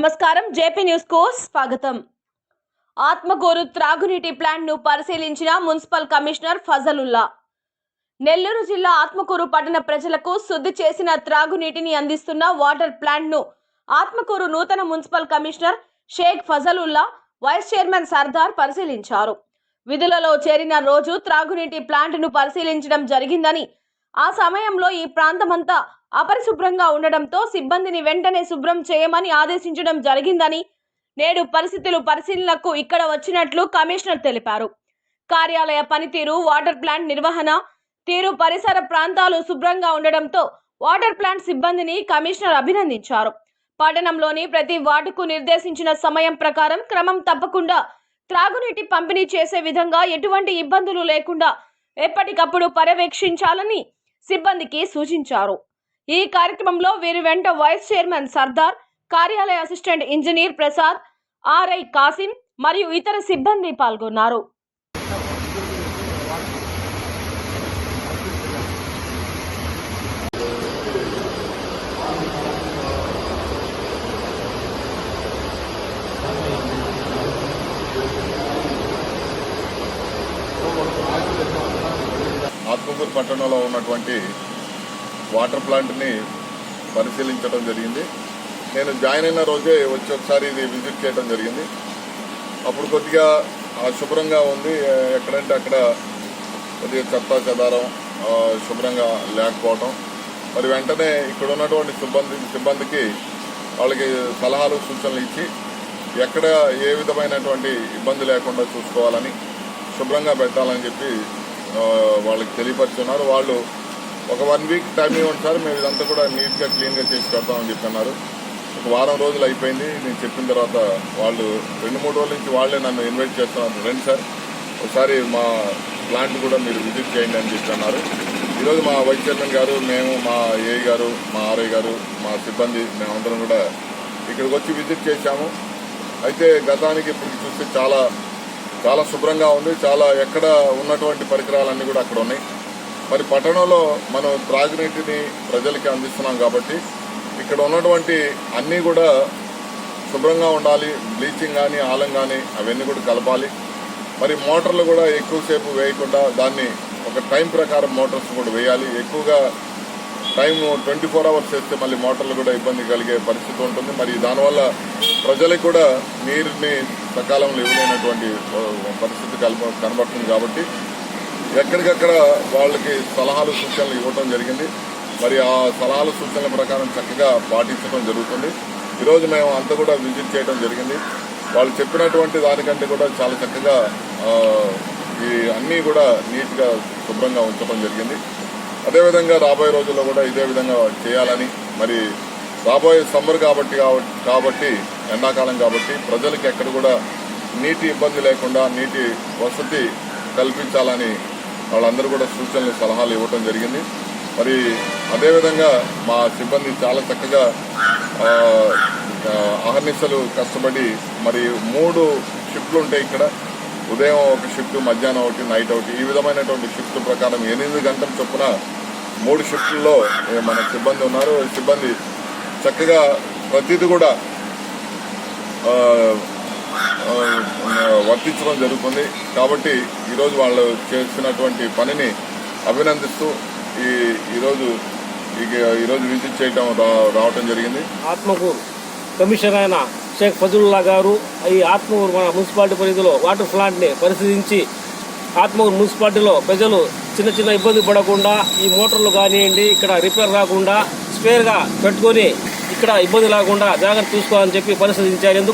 నమస్కారం. జేపీ న్యూస్కు స్వాగతం. ఆత్మకూరు త్రాగునీటి ప్లాంట్ను పరిశీలించిన మున్సిపల్ కమిషనర్ ఫజలుల్లా. నెల్లూరు జిల్లా ఆత్మకూరు పట్టణ ప్రజలకు శుద్ధి చేసిన త్రాగునీటిని అందిస్తున్న వాటర్ ప్లాంట్ను ఆత్మకూరు నూతన municipal commissioner Sheikh Fazalullah vice chairman Sardar పరిశీలించారు. విధులలో చేరిన రోజు త్రాగునీటి ప్లాంట్ను పరిశీలించడం జరిగిందని ఆ సమయంలో ఈ ప్రాంతమంతా అపరిశుభ్రంగా ఉండడంతో సిబ్బందిని వెంటనే శుభ్రం చేయమని ఆదేశించడం జరిగిందని నేడు పరిస్థితులు పరిశీలనకు ఇక్కడ వచ్చినట్లు కమిషనర్ తెలిపారు. కార్యాలయ పనితీరు వాటర్ ప్లాంట్ నిర్వహణ తీరు పరిసర ప్రాంతాలు శుభ్రంగా ఉండడంతో వాటర్ ప్లాంట్ సిబ్బందిని కమిషనర్ అభినందించారు. పట్టణంలోని ప్రతి వార్డుకు నిర్దేశించిన సమయం ప్రకారం క్రమం తప్పకుండా త్రాగునీటి పంపిణీ చేసే విధంగా ఎటువంటి ఇబ్బందులు లేకుండా ఎప్పటికప్పుడు పర్యవేక్షించాలని సిబ్బందికి సూచించారు. ఈ కార్యక్రమంలో వీరి వెంట వైస్ చైర్మన్ సర్దార్ కార్యాలయ assistant engineer Prasad RI Kasim మరియు ఇతర సిబ్బంది పాల్గొన్నారు. ఆత్మకూరు పట్టణంలో ఉన్నటువంటి వాటర్ ప్లాంట్ని పరిశీలించడం జరిగింది. నేను జాయిన్ అయిన రోజే వచ్చి ఒకసారి ఇది విజిట్ చేయడం జరిగింది. అప్పుడు కొద్దిగా అశుభ్రంగా ఉంది. ఎక్కడంటే అక్కడ కొద్దిగా చెత్త చెదారం శుభ్రంగా లేకపోవటం. మరి వెంటనే ఇక్కడ ఉన్నటువంటి సిబ్బంది సిబ్బందికి వాళ్ళకి సలహాలు సూచనలు ఇచ్చి ఎక్కడ ఏ విధమైనటువంటి ఇబ్బంది లేకుండా చూసుకోవాలని శుభ్రంగా పెట్టాలని చెప్పి వాళ్ళకి తెలియపరుచున్నారు. వాళ్ళు ఒక వన్ వీక్ టైం ఇవ్వండి సార్ మేము ఇదంతా కూడా నీట్గా క్లీన్గా చేసి పెడతామని చెప్పన్నారు. ఒక వారం రోజులు అయిపోయింది నేను చెప్పిన తర్వాత వాళ్ళు రెండు మూడు రోజుల నుంచి వాళ్ళే నన్ను ఇన్వైట్ చేస్తున్నారు రండి సార్. ఒకసారి మా ప్లాంట్ కూడా మీరు విజిట్ చేయండి అని చెప్పి అన్నారు. ఈరోజు మా వైస్ చైర్మన్ గారు మేము మా ఏఐ గారు మా ఆర్ఐ గారు మా సిబ్బంది మేమందరం కూడా ఇక్కడికి వచ్చి విజిట్ చేశాము. అయితే గతానికి ఇప్పుడు చూస్తే చాలా చాలా శుభ్రంగా ఉంది చాలా ఎక్కడ ఉన్నటువంటి పరికరాలన్నీ కూడా అక్కడ ఉన్నాయి. మరి పట్టణంలో మనం త్రాగునీటిని ప్రజలకి అందిస్తున్నాం కాబట్టి ఇక్కడ ఉన్నటువంటి అన్నీ కూడా శుభ్రంగా ఉండాలి బ్లీచింగ్ కానీ ఆలం కానీ అవన్నీ కూడా కలపాలి. మరి మోటార్లు కూడా ఎక్కువసేపు వేయకుండా దాన్ని ఒక టైం ప్రకారం మోటార్స్ కూడా వేయాలి. ఎక్కువగా టైం ట్వంటీ ఫోర్ అవర్స్ వేస్తే మళ్ళీ మోటార్లు కూడా ఇబ్బంది కలిగే పరిస్థితి ఉంటుంది. మరి దానివల్ల ప్రజలకు కూడా నీరుని సకాలంలో ఇవ్వలేనటువంటి పరిస్థితి కనబడుతుంది కాబట్టి ఎక్కడికక్కడ వాళ్ళకి సలహాలు సూచనలు ఇవ్వడం జరిగింది. మరి ఆ సలహాలు సూచనల ప్రకారం చక్కగా పాటించడం జరుగుతుంది. ఈరోజు మేము అంతా కూడా విజిట్ చేయడం జరిగింది. వాళ్ళు చెప్పినటువంటి దానికంటే కూడా చాలా చక్కగా ఈ అన్నీ కూడా నీట్గా శుభ్రంగా ఉంచడం జరిగింది. అదేవిధంగా రాబోయే రోజుల్లో కూడా ఇదే విధంగా చేయాలని మరి రాబోయే సమ్మర్ కాబట్టి కాబట్టి ఎండాకాలం కాబట్టి ప్రజలకి ఎక్కడ కూడా నీటి ఇబ్బంది లేకుండా నీటి వసతి కల్పించాలని వాళ్ళందరూ కూడా సూచనలు సలహాలు ఇవ్వటం జరిగింది. మరి అదేవిధంగా మా సిబ్బంది చాలా చక్కగా అహర్నిశలు కష్టపడి మరి మూడు షిఫ్ట్లు ఉంటాయి ఇక్కడ. ఉదయం ఒక షిఫ్ట్ మధ్యాహ్నం ఒకటి నైట్ ఒకటి. ఈ విధమైనటువంటి షిఫ్ట్ ప్రకారం ఎనిమిది గంటల చొప్పున మూడు షిఫ్ట్లలో మన సిబ్బంది ఉన్నారు. సిబ్బంది చక్కగా ప్రతిదీ కూడా వర్తించడం జరుగుతుంది. కాబట్టి ఈరోజు వాళ్ళు చేసినటువంటి పనిని అభినందిస్తూ ఈ ఈరోజు ఈరోజు విజిట్ చేయడం రా- రావటం జరిగింది. ఆత్మకూరు కమిషనర్ అయిన షేక్ ఫజుల్లా గారు ఈ ఆత్మకూరు మన మున్సిపాలిటీ పరిధిలో వాటర్ ప్లాంట్ని పరిశీలించి ఆత్మకూరు మున్సిపాలిటీలో ప్రజలు చిన్న చిన్న ఇబ్బంది పడకుండా ఈ మోటార్లు కానివ్వండి ఇక్కడ రిపేర్ రాకుండా స్పేర్గా పెట్టుకొని ఇక్కడ ఇబ్బంది లేకుండా జాగ్రత్త చూసుకోవాలని చెప్పి పరిశీలించారు. ఎందుకు